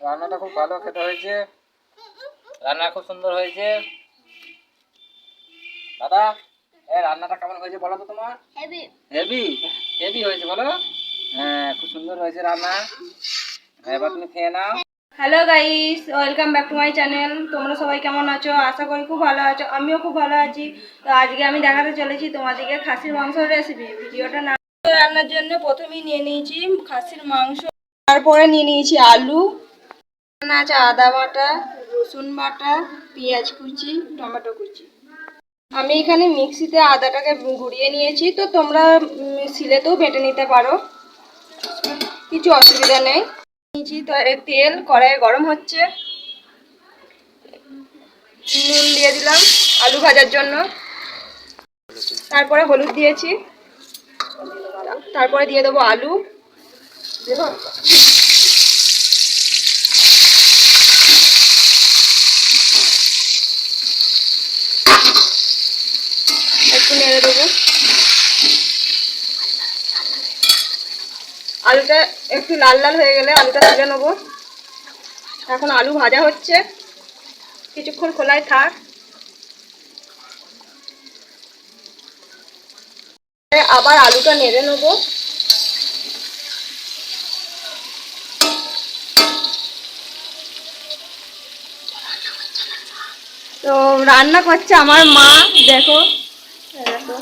রান্নাটা খুব ভালো খেতে হয়েছে। রান্না খুব সুন্দর হয়েছে। দাদা এ রান্নাটা কেমন হয়েছে বলো তো তোমার? হেভি হেভি হেভি হয়েছে বলো। হ্যাঁ খুব সুন্দর হয়েছে রান্না। হ্যাঁ, এবার তুমি খেয়ে নাও। Hello guys welcome back to my channel তোমরা সবাই কেমন আছো? আশা করি খুব ভালো আছো। আমিও খুব ভালো আছি। তো আজকে আমি দেখাতে চলেছি তোমাদেরকে খাসির মাংসের রেসিপি ভিডিওটা না রান্নার জন্য প্রথমেই নিয়ে নিয়েছি খাসির মাংস। তারপরে নিয়ে নিয়েছি আলু। আছে আদা বাটা রসুন বাটা পেঁয়াজ কুচি টমেটো কুচি। আমি এখানে মিক্সিতে আদাটাকে ঘুরিয়ে নিয়েছি তো তোমরা উম, শিলেতেও বেটে নিতে পারো। কিছু অসুবিধা নেই। নিয়েছি তেল কড়াইয়ে গরম হচ্ছে। নুন দিয়ে দিলাম আলু ভাজার জন্য। তারপরে হলুদ দিয়েছি। তারপরে দিয়ে দেবো আলু। দেবো। আলুটা একটু লাল লাল হয়ে গেলে আলুটা তুলে নেব। এখন আলু ভাজা হচ্ছে। কিছুক্ষণ খোলায় থাক। আবার আলুটা নেড়ে নেব। তো রান্না করছে আমার মা, দেখো এই দেখো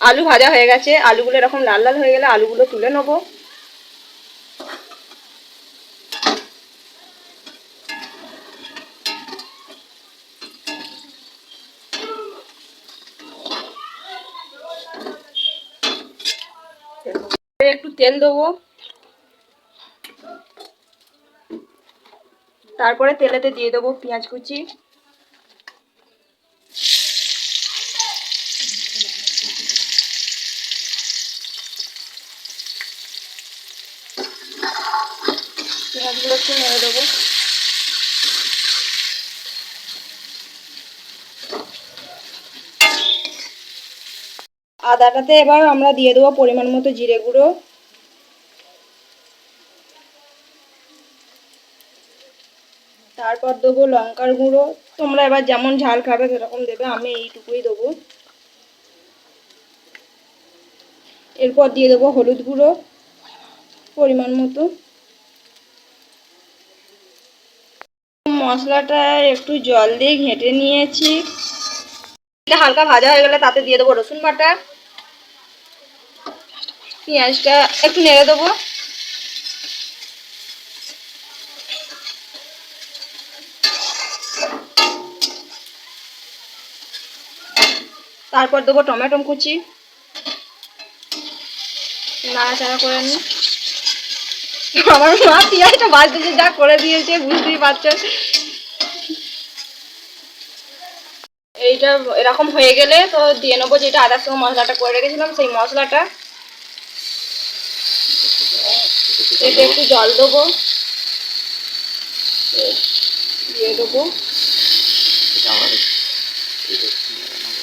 আলু ভাজা হয়ে গেছে। আলুগুলো এরকম লাল লাল হয়ে গেলে আলুগুলো তুলে নেব। একটু তেল দেবো। তারপরে তেলেতে দিয়ে দেবো পেঁয়াজ কুচি। পেঁয়াজগুলো একটু নেড়ে দেবো। আদাটাতে এবার আমরা দিয়ে দেবো পরিমাণ মতো জিরে গুঁড়ো। তারপর দেবো লঙ্কার গুঁড়ো। তোমরা এবার যেমন ঝাল খাবে সেরকম দেবে, আমি এইটুকুই দেবো। এরপর দিয়ে দেবো হলুদ গুঁড়ো পরিমাণ মতো। মশলাটা একটু জল দিয়ে ঘেঁটে নিয়েছি। হালকা ভাজা হয়ে গেলে তাতে দিয়ে দেবো রসুন বাটা। পেঁয়াজটা একটু নেড়ে দেবো। তারপর দেবো টমেটো কুচি। নাড়াচাড়া করে নি আমার মা পেঁয়াজটা যা করে দিয়েছে, বুঝতেই পারছ এইটা এরকম হয়ে গেলে তো দিয়ে নেব যেটা আদার সঙ্গে মশলাটা করে রেখেছিলাম, সেই মশলাটা। এতে একটু জল দেবো। দিয়ে দেবো।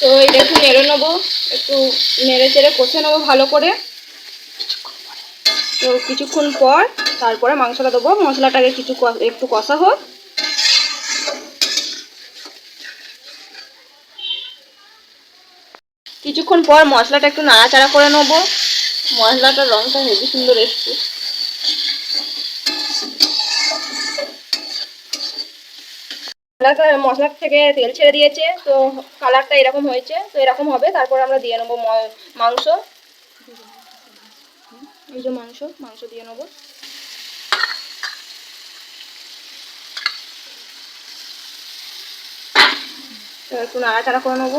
তো এটা একটু নেড়ে নেব, একটু নেড়ে চেড়ে কষে নেব ভালো করে। তো কিছুক্ষণ পর তারপরে মাংসটা দেবো, মশলাটাকে কিছু একটু কষা হোক। কিছুক্ষণ পর মশলাটা একটু নাড়াচাড়া করে নেব। মশলাটার রঙটা হেবি সুন্দর এসছে। মশলা থেকে তেল ছেড়ে দিয়েছে, তো কালারটা এরকম হয়েছে, তো এরকম হবে। তারপর আমরা দিয়ে নেব মাংস। এই যে মাংস মাংস দিয়ে নেব। একটু নাড়াচাড়া করে নেব।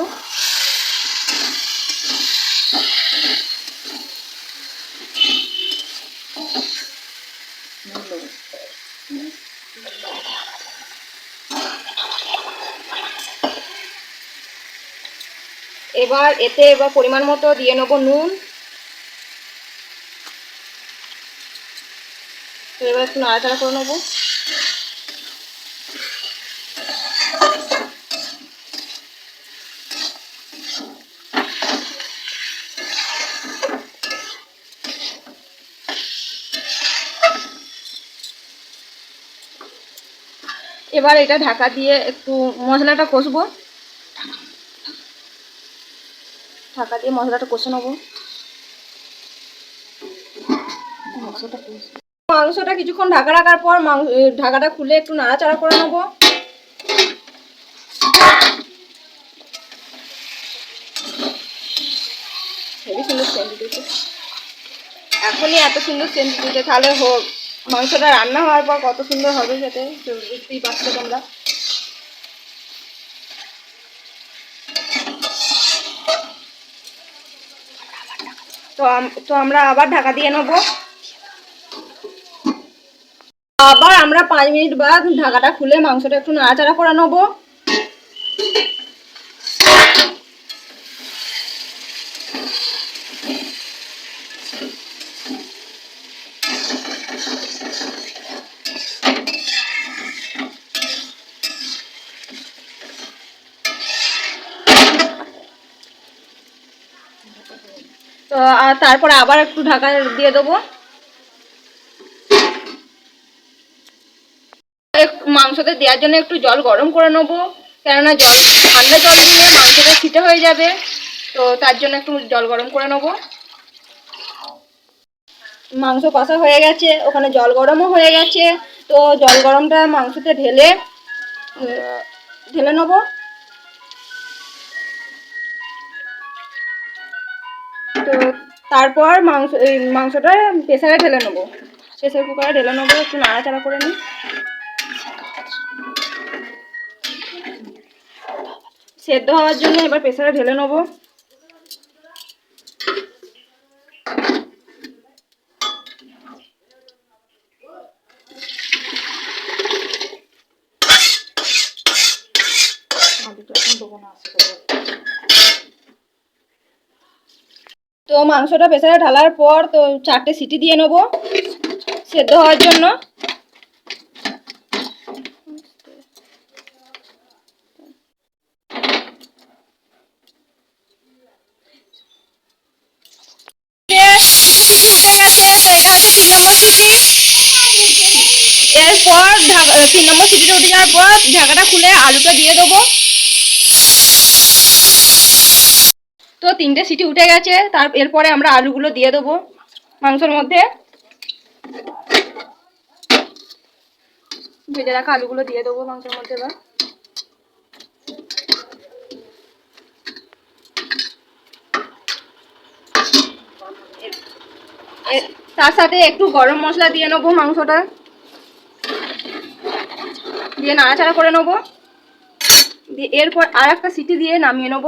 এবার এতে এবার পরিমাণ মতো দিয়ে নেব নুন। এবার একটু নাড়াচাড়া করে নেব। এবার এটা ঢাকা দিয়ে একটু মশলাটা কষবো। ঢাকা দিয়ে মশলাটা কষে নেব। মাংসটা কিছুক্ষণ ঢাকা রাখার পর মাংস ঢাকাটা খুলে একটু নাড়াচাড়া করে নেব। সুন্দর সেন্ট দিতেছে এখনই এত সুন্দর সেন্ট দিতে তাহলে হোক। মাংসটা রান্না হওয়ার পর কত সুন্দর হবে সাথে বুঝতেই পারছ তোমরা। তো তো আমরা আবার ঢাকা দিয়ে নেব। আবার আমরা পাঁচ মিনিট বাদ ঢাকাটা খুলে মাংসটা একটু নাড়াচাড়া করে নেব। তারপরে আবার একটু ঢাকা দিয়ে দেবো। মাংসতে দেওয়ার জন্য একটু জল গরম করে নেব। কেননা জল ঠান্ডা জল দিলে মাংসটা ছিটে হয়ে যাবে। তো তার জন্য একটু জল গরম করে নেব। মাংস কষা হয়ে গেছে, ওখানে জল গরমও হয়ে গেছে। তো জল গরমটা মাংসতে ঢেলে ঢেলে নেব। তো তারপর মাংস, এই মাংসটা প্রেসারে ঢেলে নেব। প্রেসার কুকারে ঢেলে নেব, একটু নাড়াচাড়া করে নিই। সেদ্ধ হওয়ার জন্য এবার প্রেসারে ঢেলে নেব। তো মাংসটা প্রেসারে ঢালার পর তো চারটে সিটি দিয়ে নেব সেদ্ধ হওয়ার জন্য। এরপর তিন নম্বর সিটিটা উঠে যাওয়ার পর ঢাকাটা খুলে আলুটা দিয়ে দেবো তো তিনটে সিটি উঠে গেছে, তার এরপরে আমরা আলুগুলো দিয়ে দেবো মাংসের মধ্যে। ভেজে রাখা আলুগুলো দিয়ে দেবো মাংসের মধ্যে এবার। তার সাথে একটু গরম মশলা দিয়ে নেব মাংসটা। দিয়ে নাড়াচাড়া করে নেব। এরপর আর একটা সিটি দিয়ে নামিয়ে নেব।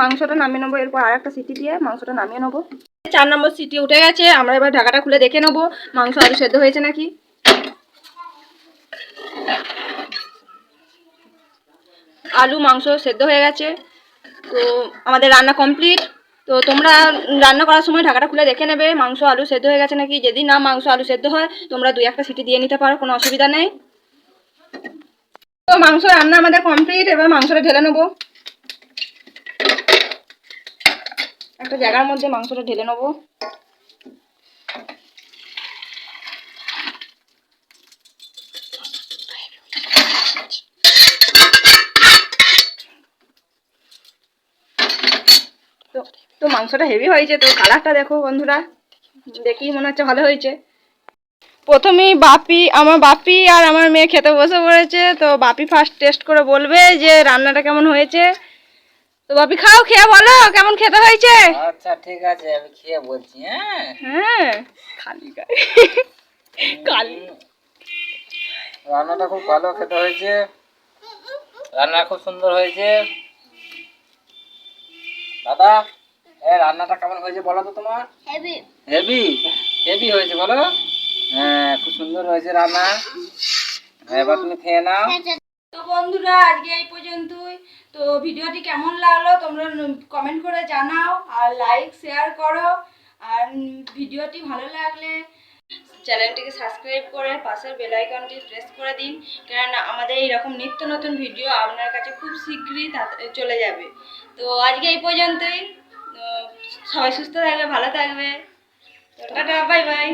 মাংসটা নামিয়ে নেব, এরপর আর একটা সিটি দিয়ে মাংসটা নামিয়ে নেব। চার নম্বর সিটি উঠে গেছে, আমরা এবার ঢাকাটা খুলে দেখে নেব, মাংস আলু সেদ্ধ হয়েছে নাকি? আলু, মাংস সেদ্ধ হয়ে গেছে, তো আমাদের রান্না কমপ্লিট। তো তোমরা রান্না করার সময় ঢাকাটা খুলে দেখে নেবে, মাংস আলু সেদ্ধ হয়ে গেছে নাকি? যদি না মাংস আলু সেদ্ধ হয়, তোমরা দুই একটা সিটি দিয়ে নিতে পারো, কোনো অসুবিধা নেই। তো মাংস রান্না আমাদের কমপ্লিট, এবার মাংসটা ঢেলে নেব। একটা জায়গার মধ্যে মাংসটা ঢেলে নেব। তো মাংসটা হেভি হয়েছে, তো কালারটা দেখো বন্ধুরা। দেখি মনে হচ্ছে ভালো হয়েছে। প্রথমেই বাপি, আমার বাপি আর আমার মেয়ে খেতে বসে পড়েছে, তো বাপি ফার্স্ট টেস্ট করে বলবে যে রান্নাটা কেমন হয়েছে। তো বাপি খাও খেয়ে বলো কেমন খেতে হয়েছে? আচ্ছা ঠিক আছে আমি খেয়ে বলছি হ্যাঁ? হ্যাঁ খালি গায়ে। হুম। রান্নাটা খুব ভালো খেতে হয়েছে। রান্না খুব সুন্দর হয়েছে। দাদা এ রান্নাটা কেমন হয়েছে বলো তো তোমার? হেভি হেভি হয়েছে বলো? হ্যাঁ খুব সুন্দর হয়েছে রান্না। এবার তুমি খেয়ে নাও। তো বন্ধুরা আজকে এই পর্যন্তই। তো ভিডিওটি কেমন লাগল তোমরা কমেন্ট করে জানাও আর লাইক শেয়ার করো। আর ভিডিওটি ভালো লাগলে চ্যানেলটিকে সাবস্ক্রাইব করে পাশের বেল আইকনটি প্রেস করে দিন। কেননা আমাদের এইরকম নিত্য নতুন ভিডিও আপনার কাছে খুব শীঘ্রই চলে যাবে। তো আজকে এই পর্যন্তই। সবাই সুস্থ থাকবে, ভালো থাকবে। তো বাই বাই